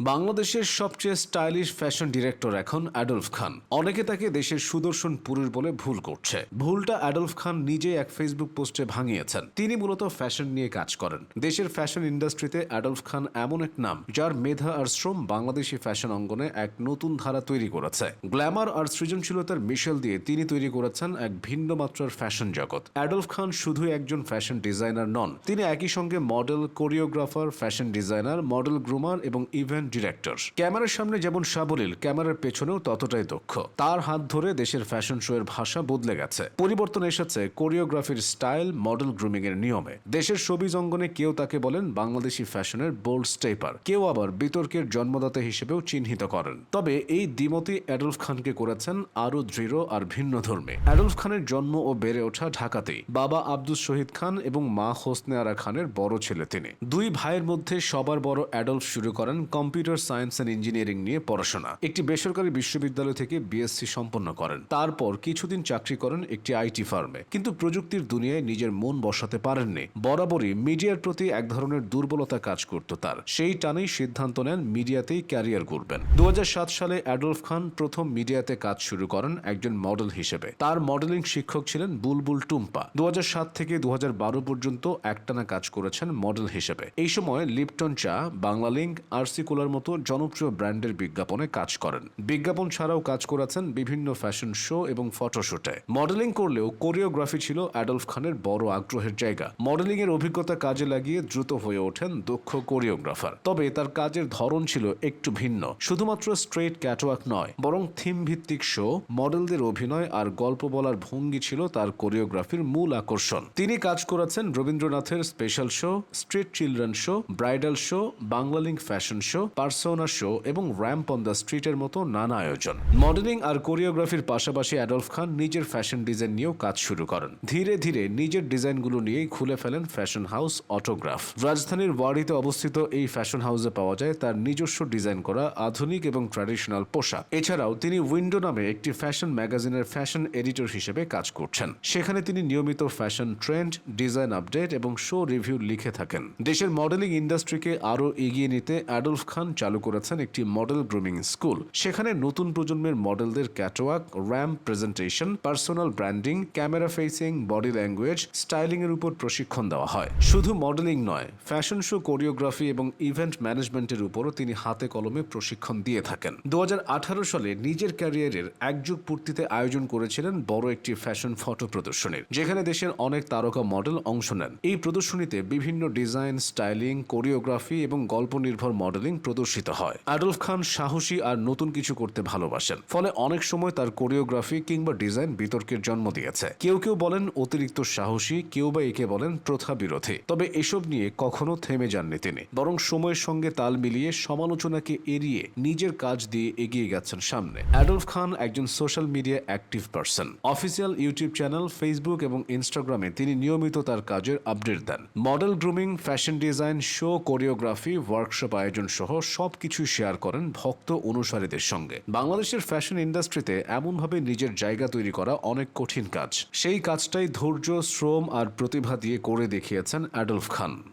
বাংলাদেশের সবচেয়ে stylish fashion director এখন অ্যাডলফ খান। অনেকে তাকে দেশের সুদর্শন পুরুষ বলে ভুল করছে। ভুলটা অ্যাডলফ খান নিজে এক ফেসবুক পোস্টে ভাঙিয়েছেন। তিনি মূলত ফ্যাশন নিয়ে কাজ করেন। দেশের ফ্যাশন ইন্ডাস্ট্রিতে অ্যাডলফ খান এমন এক নাম, যার মেধা আর শ্রম বাংলাদেশি ফ্যাশন অঙ্গনে এক নতুন ধারা তৈরি করেছে। গ্ল্যামার আর সৃজনশীলতার মিশেল দিয়ে তিনি তৈরি করেছেন এক ভিন্ন মাত্রার ফ্যাশন জগৎ। অ্যাডলফ খান শুধু একজন ফ্যাশন ডিজাইনার নন, তিনি একই সঙ্গে model, choreographer, fashion designer, model groomer এবং ইভেন্ট ডিরেক্টর ক্যামেরার সামনে যেমন সাবলীল, ক্যামেরার পেছনেও ততটাই দক্ষ। তার হাত ধরে দেশের ফ্যাশন শো এর ভাষা বদলে গেছে। পরিবর্তন এসেছে কোরিওগ্রাফির স্টাইল, মডেল গ্রুমিং এর নিয়মে। দেশের ছবি অঙ্গনে কেউ তাকে বলেন বাংলাদেশি ফ্যাশনের বোল্ড স্টেপার। কেউ আবার বিতর্কের জন্মদাতা হিসেবেও চিহ্নিত করেন। তবে এই দ্বিমতী অ্যাডলফ খানকে করেছেন আরও দৃঢ় আর ভিন্ন ধর্মে। অ্যাডলফ খানের জন্ম ও বেড়ে ওঠা ঢাকাতেই। বাবা আব্দুল শহীদ খান এবং মা হোসনে আরা খানের বড় ছেলে তিনি। দুই ভাইয়ের মধ্যে সবার বড় অ্যাডলফ শুরু করেন কম্পিউটার সায়েন্স অ্যান্ড ইঞ্জিনিয়ারিং নিয়ে পড়াশোনা। একটি বেসরকারি বিশ্ববিদ্যালয় থেকে বিএসসি সম্পন্ন করেন। তারপর কিছুদিন চাকরি করেন একটি আইটি ফার্মে। কিন্তু প্রযুক্তির দুনিয়ায় নিজের মন বসাতে পারেননি। বরাবরই মিডিয়ার প্রতি এক ধরনের দুর্বলতা কাজ করত তার। সেই টানেই সিদ্ধান্ত নেন মিডিয়াতেই ক্যারিয়ার করবেন দু সালে অ্যাডলফ খান প্রথম মিডিয়াতে কাজ শুরু করেন একজন মডেল হিসেবে। তার মডেলিং শিক্ষক ছিলেন বুলবুল টুম্পা। দু হাজার সাত থেকে দু হাজার বারো পর্যন্ত একটানা কাজ করেছেন মডেল হিসেবে। এই সময় লিপটন চা, বাংলালিংক, আরসি কোলার মতো জনপ্রিয় ব্র্যান্ডের বিজ্ঞাপনে কাজ করেন। বিজ্ঞাপন ছাড়াও কাজ করেছেন বিভিন্ন ফ্যাশন শো এবং ফটোশুটে। মডেলিং করলেও কোরিওগ্রাফি ছিল অ্যাডলফ খানের বড় আগ্রহের জায়গা। মডেলিং এর অভিজ্ঞতা কাজে লাগিয়ে দ্রুত হয়ে ওঠেন দক্ষ কোরিওগ্রাফার। তবে তার কাজের ধরন ছিল একটু ভিন্ন। শুধুমাত্র স্ট্রেট ক্যাটওয়াক নয়, বরং থিম ভিত্তিক শো, মডেলদের অভিনয় আর গল্প বলার ভঙ্গি ছিল তার কোরিওগ্রাফির মূল আকর্ষণ। তিনি কাজ করেছেন রবীন্দ্রনাথের special show, street children show, bridal show, Banglalink fashion show persona show এবং র্যাম্প অন দ্য স্ট্রিটের মতো নানা আয়োজন। মডেলিং আর কোরিওগ্রাফির পাশাপাশি অ্যাডলফ খান নিজের ফ্যাশন ডিজাইন নিয়েও কাজ শুরু করেন। ধীরে ধীরে নিজের ডিজাইনগুলো নিয়েই খুলে ফেলেন ফ্যাশন হাউস অটোগ্রাফ। রাজধানীর ওয়ারিতে অবস্থিত এই ফ্যাশন হাউসে পাওয়া যায় তার নিজস্ব ডিজাইন করা আধুনিক এবং ট্র্যাডিশনাল পোশাক। এছাড়াও তিনি উইন্ডো নামে একটি ফ্যাশন ম্যাগাজিনের ফ্যাশন এডিটর হিসেবে কাজ করছেন। সেখানে তিনি নিয়মিত ফ্যাশন ট্রেন্ড, ডিজাইন আপডেট এবং শো রিভিউ লিখে থাকেন। দেশের মডেলিং ইন্ডাস্ট্রিকে আরও এগিয়ে নিতে অ্যাডলফ খান চালু করেছেন একটি মডেল গ্রুমিং স্কুল। সেখানে নতুন প্রজন্মের মডেলদের catwalk ramp presentation personal branding camera facing body language styling এর উপর প্রশিক্ষণ দেওয়া হয়। শুধু মডেলিং নয় ফ্যাশন শো কোরিওগ্রাফি এবং ইভেন্ট ম্যানেজমেন্টের উপরও তিনি হাতে কলমে প্রশিক্ষণ দিয়ে থাকেন। দু হাজার আঠারো সালে নিজের ক্যারিয়ারের একযুগ পূর্তিতে আয়োজন করেছিলেন বড় একটি ফ্যাশন ফটো প্রদর্শনীর, যেখানে দেশের অনেক তারকা মডেল অংশ নেন। এই প্রদর্শনীতে বিভিন্ন ডিজাইন স্টাইলিং কোরিওগ্রাফি এবং গল্প নির্ভর মডেলিং প্রদর্শিত হয়। অ্যাডলফ খান সাহসী আর নতুন কিছু করতে ভালোবাসেন। ফলে অনেক সময় তার কোরিওগ্রাফি কিংবা ডিজাইন বিতর্কের জন্ম দিয়েছে। কেউ কেউ বলেন অতিরিক্ত সাহসী, কেউ বা একে বলেন প্রথা বিরোধী। তবে এসব নিয়ে কখনো থেমে যাননি তিনি। বরং সময়ের সঙ্গে তাল মিলিয়ে সমালোচনাকে এড়িয়ে নিজের কাজ দিয়ে এগিয়ে গেছেন সামনে। অ্যাডলফ খান একজন social media active person. Official YouTube channel, Facebook এবং ইনস্টাগ্রামে তিনি নিয়মিত তার কাজের আপডেট দেন। Model grooming, fashion design, show, choreography, workshop আয়োজন সহ সবকিছু শেয়ার করেন ভক্ত অনুসারীদের সঙ্গে। বাংলাদেশের ফ্যাশন ইন্ডাস্ট্রিতে এমনভাবে নিজের জায়গা তৈরি করা অনেক কঠিন কাজ। সেই কাজটাই ধৈর্য, শ্রম আর প্রতিভা দিয়ে করে দেখিয়েছেন অ্যাডলফ খান।